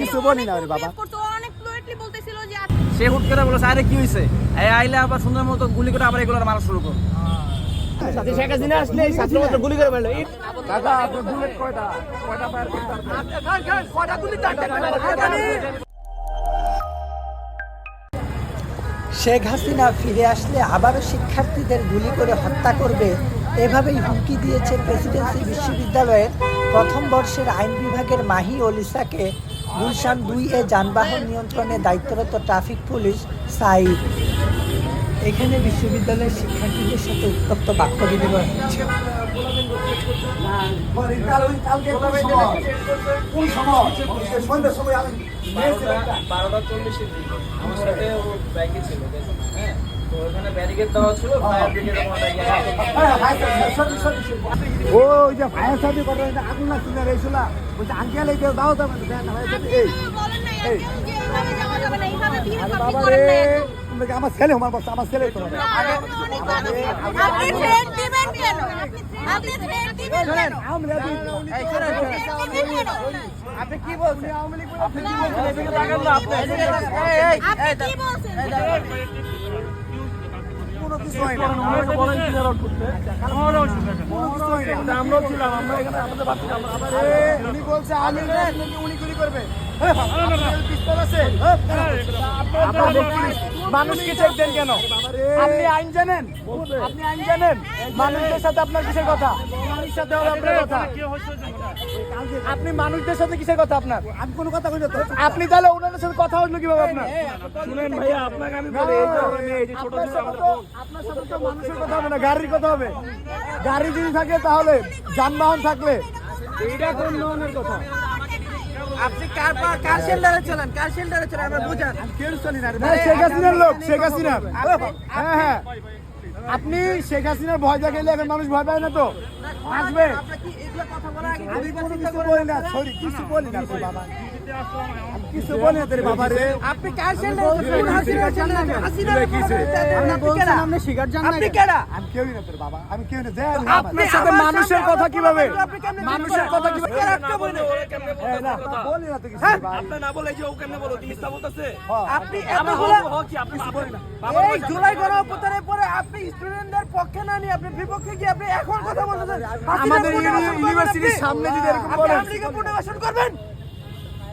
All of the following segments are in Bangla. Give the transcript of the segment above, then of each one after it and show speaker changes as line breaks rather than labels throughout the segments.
কিছু বলি না রে বাবা?
করতো অনেক ফ্লুয়েন্টলি বলতেছিল যে
সে হুট করে বলেছে আরে কি হয়েছে আইলে আবার সুন্দর মতো গুলি করে আবার এগুলো মারা শুরু করো।
শেখ হাসিনা আসলে ছাত্র মাত্র গুলি করে মারলো। দাদা আপনি বুলেট কয়টা? কয়টা ফায়ার কয়টা গুলি
শেখ হাসিনা ফিরে আসলে আবারও শিক্ষার্থীদের গুলি করে হত্যা করবে এভাবেই হুমকি দিয়েছে প্রেসিডেন্সি বিশ্ববিদ্যালয়ের প্রথম বর্ষের আইন বিভাগের মাহি ও লিসাকে। গুলশান দুই এ যানবাহন নিয়ন্ত্রণে দায়িত্বরত ট্রাফিক পুলিশ সাইদ এখানে বিশ্ববিদ্যালয়ের শিক্ষার্থীদের সাথে উত্তপ্ত বাক্য বিনিময় হচ্ছে।
কোন সময় সন্ধ্যার সময় আমি
বারোটা চল্লিশের দিকে আমার সাথে ও ব্যাংকে ছিল হ্যাঁ
ওই যে ফায়ার সার্ভিস কথা আগুন বলছে আঙ্কেল এই কেউ দাও না এই।
যাবে
বাবা রে। আমার ছেলে আমার বলছে আমার ছেলে তো
আপনি থ্রেট দিবেন কেন আপনি থ্রেট দিবেন কেন
আমরা
দিবেন
আপনি কি বলছেন আপনি কি বলছেন এদিকে তাকান না আপনি
আপনি কি বলছেন
কোনো কিছু হয় না আমরাও ছিলাম আমরা এখানে আমাদের বাচ্চা উনি বলছে আমি উনি গুলি করবে মানুষকে চেক দেন কেন আপনি আইন জানেন? আপনি আইন জানেন? মানুষদের সাথে আপনার কিসের কথা? সাথে আপনার কথা। আপনি মানুষদের সাথে কিসের কথা আপনার? আমি কোনো কথা তো আপনি তাহলে ওনাদের সাথে কথা হলো কীভাবে আপনার? শুনেন ভাইয়া আপনাকে আমি বলি এই যে ছোট ছোট আপনার সাথে তো মানুষের কথা হবে না গাড়ির কথা হবে। গাড়ি যদি থাকে তাহলে যানবাহন থাকলে এইটা কোন ধরনের কথা?
আপনি কার পা কার শেল্ডারে চলেন কার শেল্ডারে চলেন আমরা বুঝান
কেউ চলি না শেখ হাসিনার লোক শেখ হাসিনার। হ্যাঁ হ্যাঁ। আপনি শেখ হাসিনার ভয় দেখাইলে এখন মানুষ ভয় পায় না তো। আসবে। আমি কোনো কিছু বলি না সরি কিছু বলি না বাবা। কিছু বলি তোর বাবা রে
আপনি কার শেল্টারে চলেন হাসিনা চলেন হাসিনা
আপনি
শিকার জান আপনি কেডা?
আমি কেউই না তোর বাবা। আমি কেউ না দেখ আপনার সাথে মানুষের কথা কীভাবে? মানুষের কথা কীভাবে? হ্যাঁ, না, বলি না তো কিছু
আপনি না বলে যে ও কেমনে বলো তুমি মিথ্যা বলতেছে।
আপনি
আমরা
এতগুলা
হক হক কি? আপনি বলেন না।
এই জুলাই পরে আপনি স্টুডেন্টদের পক্ষে না নিয়ে আপনি বিপক্ষে গিয়ে আপনি এখন কথা বলতেছেন।
আমাদের ইউনি- ইউনিভার্সিটির সামনে যদি এরকম
আপনি
বলেন।
আমলিকে পুনর্বাসন করবেন?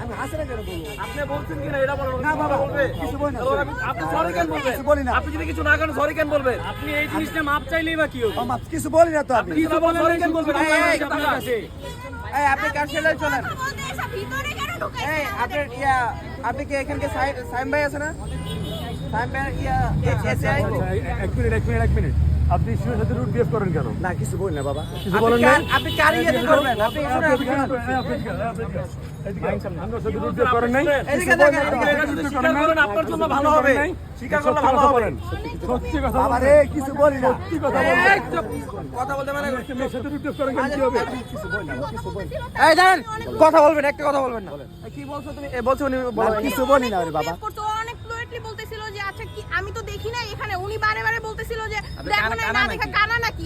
আমি হাসিনা কেন বলব?
আপনি বলছেন কি না এটা বলো
না বাবা,
বলবে।
কিছু বলি না।
আপনি- আপনি সরি কেন বলবেন?
কিছু বলি না।
আপনি যদি কিছু না করেন সরি কেন বলবেন? আপনি এই জিনিসটা মাপ চাইলেই বা কি হবে?
ও মা, কিছু বলি না তো আমি
কিছু বলেন সরি কেন বলবেন?
এই, এই,
আপনার কাছে।
এই আপনি কার শেল্টারে চলেন
ভিতরে কেন ঢুকাইছেন
এই আপনার ইয়া আপনি কি এখানকে সাই- সাইম ভাই আছে না? সাইম ভাই ইয়া এসআই
এক মিনিট এক মিনিট এক মিনিট। আপনি শিশুর সাথে রুট বিহেভ করেন কেন?
না কিছু বলি না বাবা।
কিছু
আপনি
বলেন
কার- আপনি কার ইয়েতে করবেন? আপনি আপনি শুনুন। এদিকে দেখেন,
স্বীকার করুন, আপনার জন্য ভালো হবে। স্বীকার করলে ভালো হবে। সত্যি কথা
বাবা রে কিছু বলি না
সত্যি কথা বলবেন
মানে কথা একটা কথা বলবেন না। কি বলছো তুমি? বলছো উনি
কিছু বলি না বাবা।
অনেক ফ্লুয়েন্টলি বলতেছিল যে আচ্ছা কি আমি তো দেখি না এখানে। উনি বারে বারে বলতেছিল যে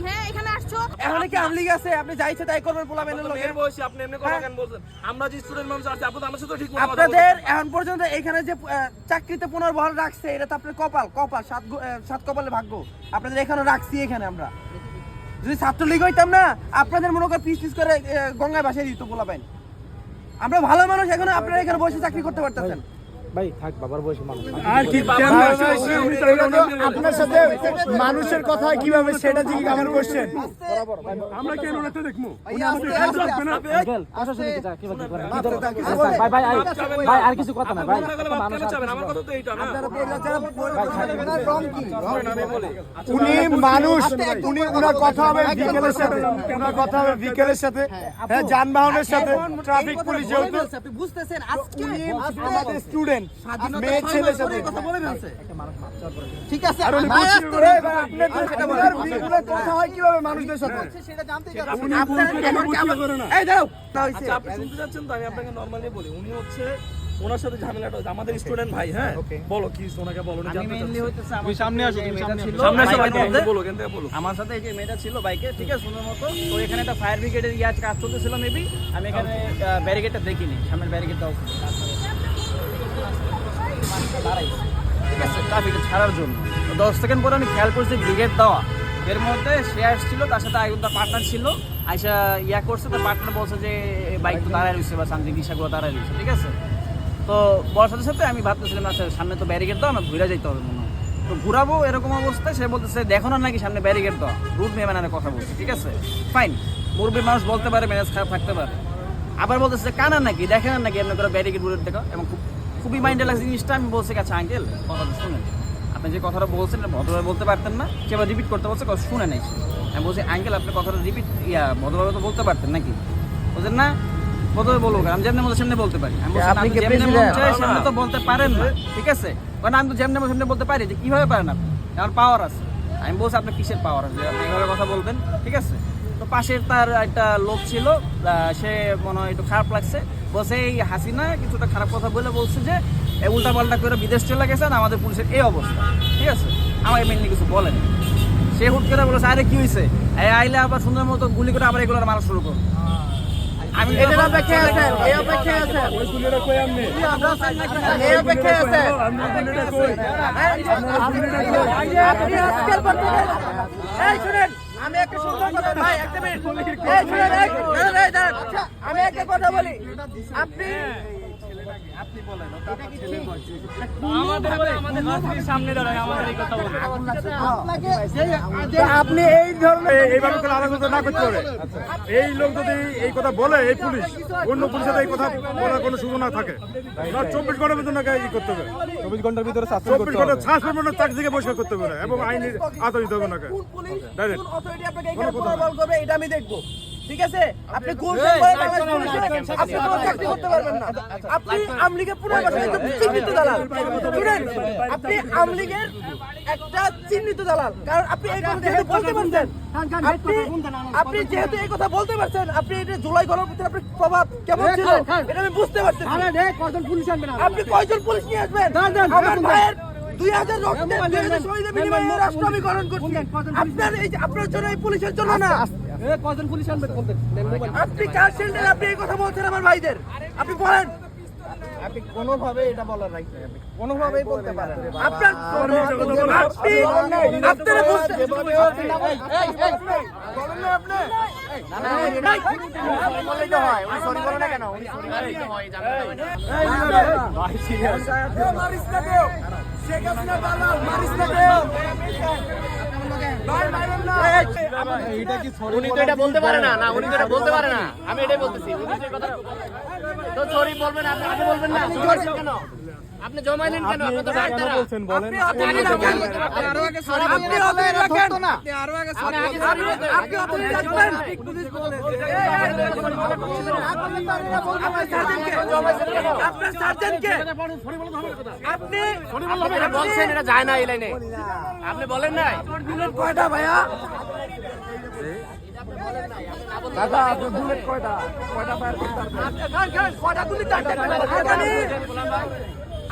হ্যাঁ এখানে আসছো।
এখন কি আমলিগ আছে? আপনি যা ইচ্ছে তাই করবেন পোলাবেন
মেয়ের বয়সে আপনি এমনি কথা কেন বলছেন? আমরা যে স্টুডেন্ট মানুষ আছে আপনি তো আমার সাথে ঠিক মতো কথা
আপনাদের এখন পর্যন্ত এখানে যে চাকরিতে পুনর্বহাল রাখছে এটা তো আপনার কপাল কপাল সাত কপালে ভাগ্য। আপনাদের এখানে রাখছি এখানে আমরা। যদি ছাত্রলীগ হইতাম না আপনাদের মনে করে পিস পিস করে গঙ্গায় ভাসিয়ে দিত পোলাবেন আমরা ভালো মানুষ এখন আপনারা এখানে বসে চাকরি করতে পারতেছেন।
আর কি
আপনার সাথে মানুষের কথা কীভাবে সেটা জিজ্ঞেস আমার কোশ্চেন
আমরা কেন ওনাতে দেখব?
ভাই ভাই
ভাই আর কিছু কথা না ভাই। আমার কথা তো এইটা না।
উনি মানুষ। উনি উনার কথা হবে বিকেলের সাথে। উনার কথা হবে বিকেলের সাথে। হ্যাঁ যানবাহনের সাথে। ট্রাফিক পুলিশ যেহেতু।
বুঝতেছেন
উনি আমাদের স্টুডেন্ট মেয়ে ছেলের সাথে
ঠিক আছে
কথা হয় কীভাবে মানুষদের সাথে?
আপনার কেমন কেমন এই দাও না হইছে
আচ্ছা আপনি শুনতে যাচ্ছেন তো? আমি আপনাকে নর্মালি বলি উনি হচ্ছে ওনার সাথে ঝামেলাটা হচ্ছে আমাদের স্টুডেন্ট ভাই হ্যাঁ? বলো কি ওনাকে বলো জানতে।
তুমি সামনে আসো তুমি সামনে আসো।
সামনে। বলো এখান থেকে বলো?
আমার সাথে এই যে মেয়েটা ছিল বাইকে ঠিক আছে সুন্দর মতো। তো এখানে একটা ফায়ার ব্রিগেডের ইয়াজ কাজ চলতেছিল মেবি আমি এখানে ব্যারিকেডটা দেখিনি সামনের ব্যারিকেডটাও ঠিক আছে ট্রাফিকটা ছাড়ার জন্য। দশ সেকেন্ড পরে আমি খেয়াল করছি ব্রিগেড দেওয়া। এর মধ্যে সে আসছিল, তার সাথে তার পার্টনার ছিল। আইসা ইয়া করছে তার পার্টনার বলছে যে বাইক তো দাঁড়ায় রয়েছে বা সামথিং রিক্সাগুলো দাঁড়ায় রয়েছে ঠিক আছে? তো সাথে সাথে আমি ভাবতেছিলাম আচ্ছা সামনে তো ব্যারিকেড দাও আমার ঘুরে যাইতে হবে মনে হয়। তো ঘুরাবো এরকম অবস্থায়, সে বলতেছে, দেখো না নাকি সামনে ব্যারিকেড দাও রুট নিয়ে মানে কথা বলছে, ঠিক আছে? ফাইন মুরব্বী মানুষ বলতে পারে ম্যানেজ খারাপ থাকতে পারে। আবার বলতেছে কানা নাকি? দেখে না নাকি? এমনি করে ব্যারিকেড রুট দেখো। এবং খুব খুবই মাইন্ডে লাগছে জিনিসটা আমি বলছি আচ্ছা আঙ্কেল কথাটা শুনেন। আপনি যে কথাটা বলছেন ভদ্রভাবে বলতে পারতেন না সে আবার রিপিট করতে বলছে শুনে নাই। আমি বলছি আঙ্কেল আপনি কথাটা রিপিট ইয়া ভদ্রভাবে তো বলতে পারতেন নাকি? বলছেন না প্রথমে বলব আমি যেমনি মতো সেমনি বলতে পারি। আমি যেমনি মন? চায় সেমনি তো বলতে পারেন না ঠিক আছে? কারণ আমি তো যেমনি মতো সেমনি বলতে পারি যে কীভাবে পারেন আপনি? আমার পাওয়ার আছে। আমি বলছি আপনার কিসের পাওয়ার আছে? আপনি এভাবে কথা বলবেন ঠিক আছে? পাশের তার একটা লোক ছিল সে মনে হয় একটু খারাপ লাগছে। বলছে এই হাসিনা কিছুটা খারাপ কথা বলে বলছে যে উল্টা পাল্টা করে বিদেশ চলে গেছে আর আমাদের পুলিশের এই অবস্থা। ঠিক আছে? আমাকে মেনলি কিছু বলেন। সে হুট করে বলেছে আরে কি হয়েছে আইলে আবার সুন্দর মতো গুলি করে আবার এগুলো মারা শুরু করো আমি
এটার অপেক্ষায় আছেন এই অপেক্ষায় আছেন।
ওই গুলিটা কই আপনি
এই অপেক্ষায় আছেন।
আপনার গুলিটা কই?
আপনি আজকাল করতেছেন এই শুনেন আমি একটা সুন্দর কথা ভাই একটা মিনিট। আমি একটা কথা বলি। আপনি
আপনি এই ধরনের এইভাবে আলোচনা না করতে পারে এই লোক যদি এই কথা বলে এই পুলিশ অন্য পুলিশের এই কথা বলার কোনো সুযোগ না থাকে। না চব্বিশ ঘণ্টার ভিতরে নাকি এই করতে হবে। চব্বিশ ঘণ্টার ভিতরে চব্বিশ ঘণ্টা সাসপেন্ড চাকরি থেকে বসে করতে হবে এবং আইনের আদর দিতে হবে নাকি
কোন পুলিশ
Direct.
কোন অথরিটি আপনাকে এখানে পুনর্বল করবে এটা আমি দেখব। ঠিক আছে? আপনি কোন আপনি কোনো চাকরি করতে পারবেন না। আপনি আমলিগের একজন চিহ্নিত দালাল। শুনেন আপনি আমলিগের একটা চিহ্নিত দালাল। কারণ আপনি এই কথা যেহেতু বলতে পারছেন আপনি আপনি যেহেতু এই কথা বলতে পারছেন আপনি এটা জুলাই গণপ্রতির আপনার প্রভাব কেমন ছিল? এটা আমি বুঝতে পারছি আপনি কয়জন পুলিশ নিয়ে আসবেন? আমার ভাইয়ের দুই হাজার রক্তের দুই হাজার শহীদের বিনিময়ে রাষ্ট্র আমি গ্রহণ করছি। আপনার এই আপনার জন্য এই পুলিশের জন্য না আপনি কার শিল্ডের আপনি এই কথা বলছেন আমার ভাইদের আপনি বলেন আপনি কোনোভাবে এটা বলার রাইট নেই আপনি কোনোভাবেই বলতে পারেন আপনার আপনি আপনারা বুঝতে হয় শেখ হাসিনা দালাল মারিস না কেউ
উনি তো এটা বলতে পারে না না উনি তো এটা বলতে পারে না। আমি এটাই বলতেছি। উনি যে কথা তো সরি বলবেন আপনি আগে বলবেন না। কেন? আপনি জমাইলেন কেন? আপনি তো ডাক্তার।
আপনি অথরিটি রাখেন আপনি আরও আগে সরি আপনি অথরিটি রাখেন আপনি আরও আগে সরি আপনি অথরিটি রাখবেন আপনার সার্জেন্টকে আপনি
আপনি বলছেন এটা যায় না এই লাইনে। আপনি বলেন নাই?
কয়টা ভাইয়া?
দাদা আপনার বুলেট কয়টা? কয়টা ফায়ার করতে
কয়টা গুলি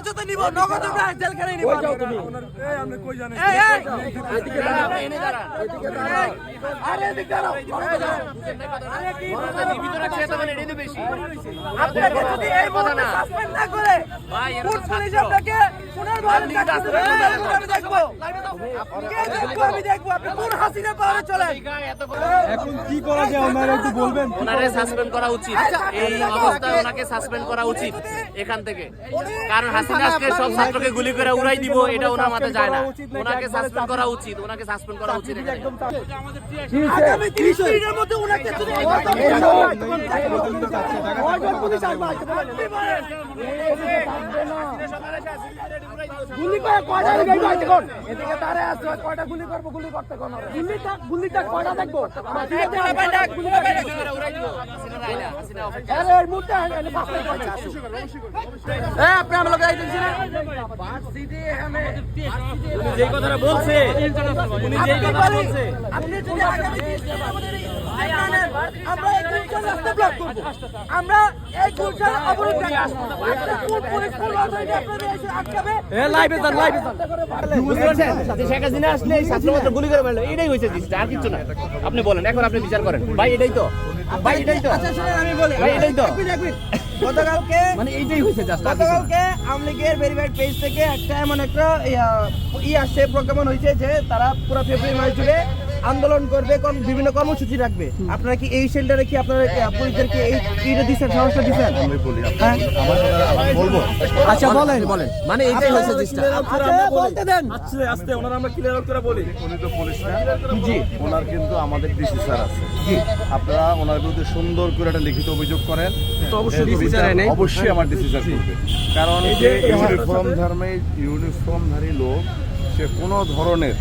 আরে হাজতে নিব নগদ জেলখানায় নিব।
এই আপনি কই জানেন?
এই,
এনে
এই, আরে এদিকে দাঁড়াও।
ভিতরে এটাই তো বেশি।
আপনাকে যদি এই মুহূর্তে সাসপেন্ড না করে
ভাই, এরা
পুলিশ। আপনাকে পুনর্বার চাকরি দেবে? আমি দেখব। কে আমি দেখব? আপনি কোন হাসিনা পাওয়ারে চলেন?
এখন কি করা যায়? আপনারা একটু বলবেন।
ওনারে সাসপেন্ড করা উচিত। এই অবস্থায় ওনাকে সাসপেন্ড করা উচিত এখান থেকে। কারণ হাসিনা আজকে সব ছাত্রকে গুলি করে উড়াই দিব এটা ওনার মাথায় যায় না। ওনাকে সাসপেন্ড করা উচিত ওনাকে সাসপেন্ড করা উচিত
একদম
আগামী 30 মিনিটের মধ্যে ওনাকে যদি
এই লোক- কয়জন পুলিশ আসবে? আসতে বলেন। গুলি করে কয়টা গুলি করব এখন? এদিকে দাঁড়ায় আছে, কয়টা গুলি করব, গুলি করতে কোন হবে? গুলিটা গুলিটা কয়টা দেখব? আরে এর মধ্যে এনে ফাঁসলে কয়টা?
হ্যাঁ আপনি আমার লোক আইতেছেন না
উনি যেই কথাটা বলছে উনি যেই কথা বলছে।
আপনি যদি আগামী 30 মিনিটের মধ্যে এই আপনার- আমরা এই গুলশান রাস্তা ব্লক করব। আমরা এই গুলশান অবরোধ আটকাবে
এ লাইভে যান লাইভে যান।
শেখ হাসিনা আসলে এই ছাত্র গুলি করে এটাই হয়েছে জিনিসটা আর কিছু না। আপনি বলেন এখন আপনি বিচার করেন। ভাই এটাই তো। ভাই এটাই তো।
আচ্ছা শুনেন আমি বলি।
ভাই, এটাই তো।
গতকালকে
মানে এইটাই হয়েছে জাস্ট
গতকালকে আওয়ামী লীগের ভেরিফাইড পেজ থেকে একটা এমন একটা ইয়া, ই আসছে প্রজ্ঞাপন হয়েছে যে তারা পুরো ফেব্রুয়ারি মাস জুড়ে আন্দোলন করবে বিভিন্ন কর্মসূচি রাখবে। আপনারা কি এই শেল্টারে কি আপনারা পুলিশদেরকে এই ইটা দিচ্ছেন সাহসটা দিচ্ছেন?
আমি বলি আপনার আমার বলব?
আচ্ছা বলেন। বলেন।
মানে এইটাই হয়েছে জিনিসটা।
আচ্ছা বলতে দেন।
আস্তে আস্তে ওনারা আমরা ক্লিয়ার করে বলি।
উনি তো পুলিশ না জি। ওনার কিন্তু আমাদের ডিসি স্যার আছে। জি। আপনারা ওনার বিরুদ্ধে সুন্দর করে একটা লিখিত অভিযোগ করেন।
তো অবশ্যই
বিচার
স্যার নেই।
অবশ্যই আমার ডিসি স্যার করবে। কারণ যে ইউনিফর্ম ধর্মে ইউনিফর্মধারী লোক সে কোনো ধরনের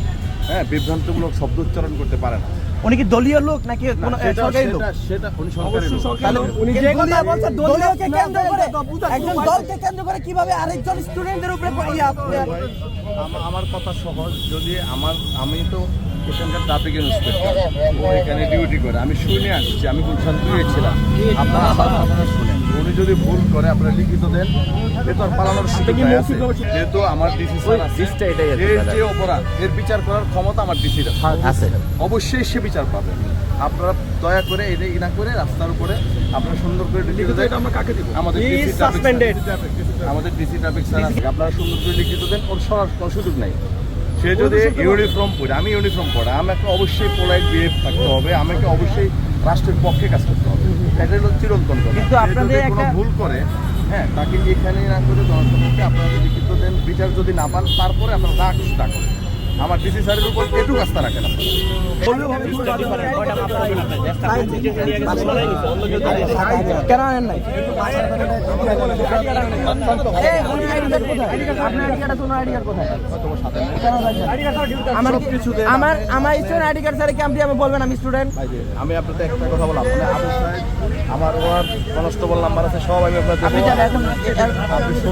হ্যাঁ বিভ্রান্তমূলক শব্দ উচ্চারণ করতে পারে না।
উনি কি দলীয় লোক নাকি কোনো সরকারি লোক?
সেটা- সেটা উনি সরকারি লোক।
উনি যে কথা বলছে? দলীয়কে কেন্দ্র করে? একজন দলকে কেন্দ্র করে কীভাবে আরেকজন স্টুডেন্টদের উপরে
আমার কথা সহজ যদি আমার আমি তো এখানকার ট্রাফিক ইন্সপেক্টর ও এখানে ডিউটি করে। আমি শুনে আসছি আমি গুলশান দুয়ে ছিলাম। আপনারা কথাটা শুনেন। উনি যদি ভুল করে আপনারা লিখিত দেন এ তো আর পালানোর সুযোগ আছে। যেহেতু আমার ডিসি স্যার আছে এর যে অপরাধ এর বিচার করার ক্ষমতা আমার ডিসির
আছে।
অবশ্যই সে বিচার পাবে। আপনারা দয়া করে এটা ই না করে রাস্তার উপরে আপনারা সুন্দর করে লিখিত দেন।
আমরা কাকে দিব?
আমাদের ডিসি
suspended.
আমাদের ডিসি ট্রাফিক স্যার আছে। আপনারা সুন্দর করে লিখিত দেন ওর সরার কোনো সুযোগ নাই। সে যদি ইউনিফর্ম পরে আমি ইউনিফর্ম পরে আমাকে অবশ্যই পোলাইট বিহেভ থাকতে হবে আমাকে অবশ্যই রাষ্ট্রের পক্ষে কাজ করতে হবে। এটা হলো চিরন্তন
কিন্তু আপনাদের
কোনো
একটা-
ভুল করে হ্যাঁ তাকে এখানে না করে জনসমক্ষে আপনারা যদি দেন বিচার যদি না পান তারপরে আপনারা যা খুশি তা করুন আমার ডিসি স্যারের উপর একটু রাখেন
কেন আনেন নাই কোথায়? কেন রাখবেন? আমার আমার আমার স্টুডেন্ট আইডি কার্ড স্যার কি আপনি আমি বলবেন আমি স্টুডেন্ট
আমি আপনাদের একটা কথা বললাম মানে আমার ওনার কনস্টেবল নাম্বার আছে সব আমি আপনাদের
আপনি যান এখন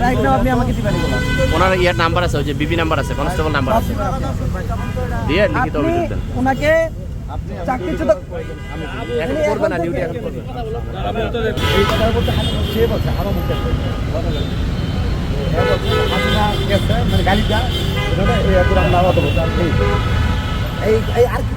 রাইট নাও আপনি আমাকে দিবেন
ওনার ইয়ার নাম্বার আছে ওই যে বিবি নাম্বার আছে কনস্টেবল নাম্বার আছে। দিয়ে লিখিত অভিযোগ দেন।
ওনাকে চাকরিচ্যুত
এখন করবে না ডিউটি
এই এই আর কিছু